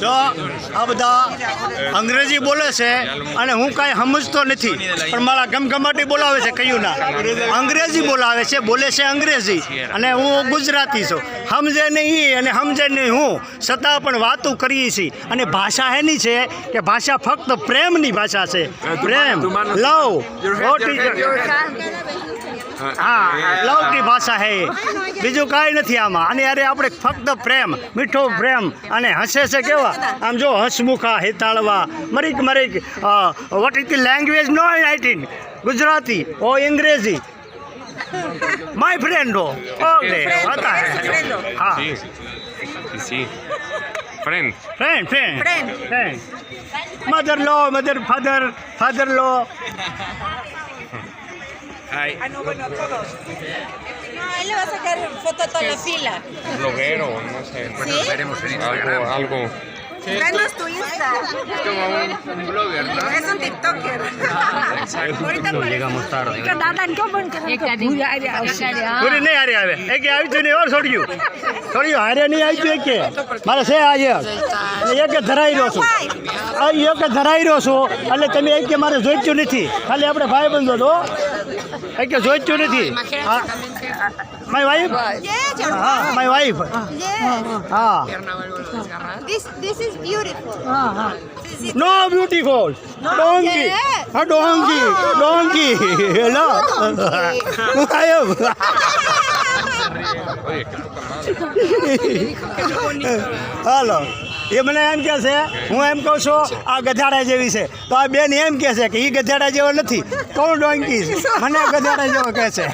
જો આ બધા અંગ્રેજી બોલે છે અને હું કાંઈ સમજતો નથી. પણ મારા ગમગમાટી બોલાવે છે કયું ના અંગ્રેજી બોલાવે છે બોલે છે અંગ્રેજી. અને હું ગુજરાતી છું. સમજે નહીં અને સમજે નહીં હું. છતાં પણ વાતો કરીએ છીએ. અને ભાષા એની છે કે ભાષા ફક્ત પ્રેમની ભાષા છે. પ્રેમ. લવ. હા લવની ભાષા હે. બીજું કાંઈ નથી આમાં. અને અરે આપણે ફક્ત પ્રેમ મીઠો પ્રેમ અને હસે છે કેવા? આમ જો હસમુખા હેતાળવા મરીક મરીક વોટ ઇઝ ધી લેંગ્વેજ નો રાઇટિંગ ગુજરાતી ઓ અંગ્રેજી માય ફ્રેન્ડો ઓકે હતા. હા. Friend friend Friend. Friend mother law mother father father law Hi. No, él le va a sacar foto a toda la fila. Bloguero, no sé. ¿Sí? Algo, algo. Danos tu Insta. Como un, un blogger, ¿no? Es un TikToker. Ahorita llegamos tarde પૂરી નહીં હારે આવે એ કે આવી છું નહીં ઓર છોડ્યું છોડ્યું હારે નહીં આવી છું કે મારે છે આજે એટલે એક ધરાઈ રહ્યો છું આ એક ધરાઈ રહ્યો છું એટલે તમે એક કે મારે જોઈતું નથી ખાલી આપણે ભાઈ બંધો તો એક કે જોઈતું નથી. માય વાઈફ Yeah, હા માય વાઈફ yeah. હા. This this is beautiful. No beautiful donkey. હા ડોંકી ડોંકી હેલો હું આવ્યો હાલો એ મને એમ કહે છે હું એમ કહું છું આ ગધાડા જેવી છે. તો આ બેન એમ કહે છે કે એ ગધાડા જેવો નથી કોણ ડોંકી? છે મને ગધાડા જેવો કહે છે.